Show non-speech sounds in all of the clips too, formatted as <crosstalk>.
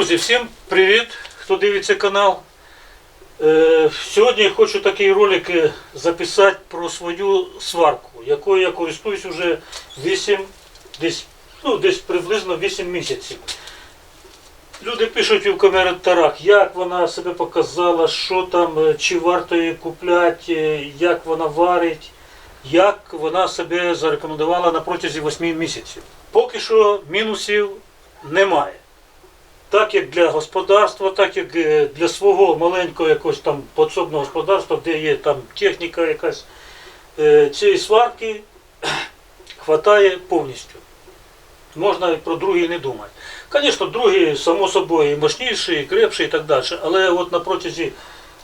Друзі, всім привіт, хто дивиться канал. Е, сьогодні я хочу такий ролик е, записати про свою сварку, якою я користуюсь вже 8, десь, ну, десь приблизно 8 місяців. Люди пишуть у коментарях, як вона себе показала, що там, е, чи варто її купляти, як вона варить, як вона себе зарекомендувала на протязі 8 місяців. Поки що мінусів немає. Так як для господарства, так як е, для свого маленького якогось там подсобного господарства, де є там техніка якась, е, цієї сварки <clears throat> хватає повністю. Можна про другі не думати. Звісно, другі, само собою, і мощніші, і крепші, і так далі. Але от на протязі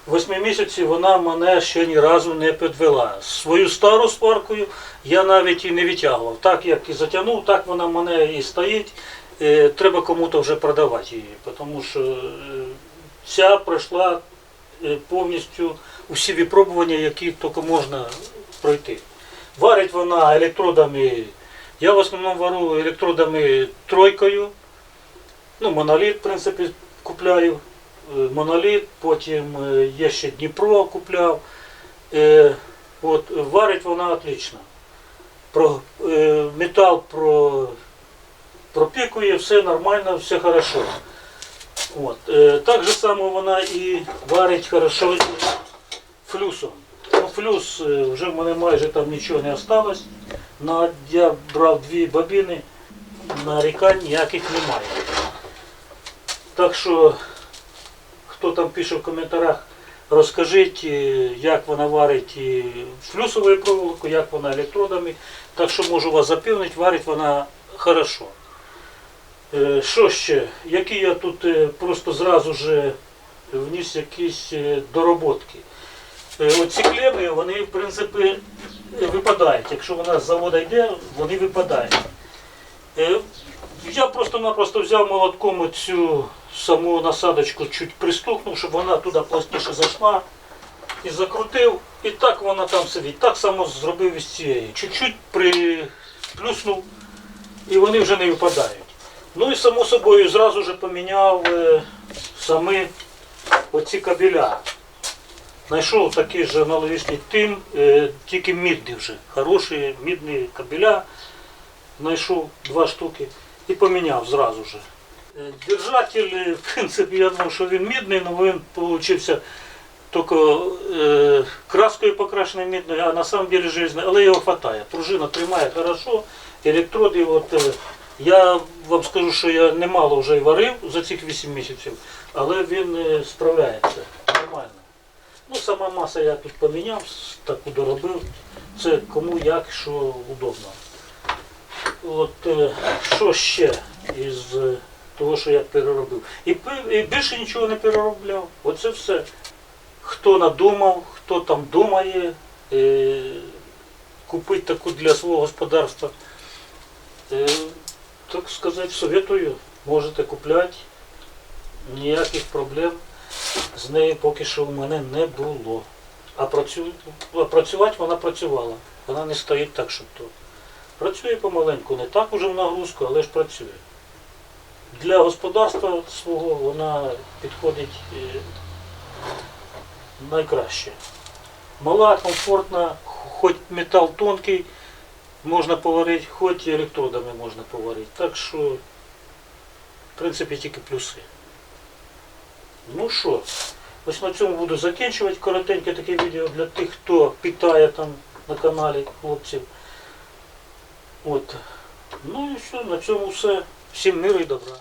восьми місяців вона мене ще ні разу не підвела. Свою стару сваркою я навіть і не витягував. Так як і затягнув, так вона мене і стоїть. Е, Треба кому-то вже продавати її, тому що е, ця пройшла е, повністю усі випробування, які тільки можна пройти. Варить вона електродами. Я в основному варю електродами тройкою. Ну, моноліт, в принципі, купляю. Е, Моноліт, потім е, є ще Дніпро купляв. Е, От, варить вона отлично. Про, е, метал про, пропікує, все нормально, все хорошо. От. Е, так же само вона і варить хорошо флюсом. Ну, флюс е, вже в мене майже там нічого не осталось. На, я брав дві бобіни, нарікань ніяких немає. Так що, хто там пише в коментарях, розкажіть, е, як вона варить флюсовою проволокою, як вона електродами. Так що можу вас запевнити, варить вона хорошо. Е, Що ще? Які я тут е, просто зразу ж вніс якісь е, дороботки. Е, Оці клеми, вони в принципі е, випадають. Якщо вона з заводу йде, вони випадають. Е, Я просто-напросто взяв молотком цю саму насадочку, чуть пристукнув, щоб вона туди плотніше зайшла. І закрутив, і так вона там сидить. Так само зробив із цієї. Чуть-чуть приплюснув, і вони вже не випадають. Ну і само собою зразу ж поміняв е, самі оці кабеля. Знайшов такий же аналогічний тим, е, тільки мідний вже. Хороші мідні кабеля. Знайшов два штуки і поміняв зразу же. Е, Держатель, е, в принципі, я думав, що він мідний, але він получився тільки е, краскою покрашений мідною, а на самом деле железний, але його вистачає. Пружина тримає хорошо, електроди. От, е, я вам скажу, що я немало вже й варив за цих 8 місяців, але він е, справляється нормально. Ну, сама маса я тут поміняв, таку доробив. Це кому як, що удобно. От е, що ще із е, того, що я переробив. І, більше нічого не переробляв. Оце все. Хто надумав, хто там думає купити таку для свого господарства. Так сказати, советую, можете купляти. Ніяких проблем з нею поки що в мене не було. А, працю... працювати вона працювала. Вона не стоїть так, щоб то. Працює помаленьку, не так уже в нагрузку, але ж працює. Для господарства свого вона підходить е, найкраще. Мала, комфортна, хоч метал тонкий, можна поварити, хоч і електродами можна поварити. Так що, в принципі, тільки плюси. Ну що, ось на цьому буду закінчувати. Коротеньке таке відео для тих, хто питає там на каналі хлопців. От. Ну і все, на цьому все. Всім миру і добра.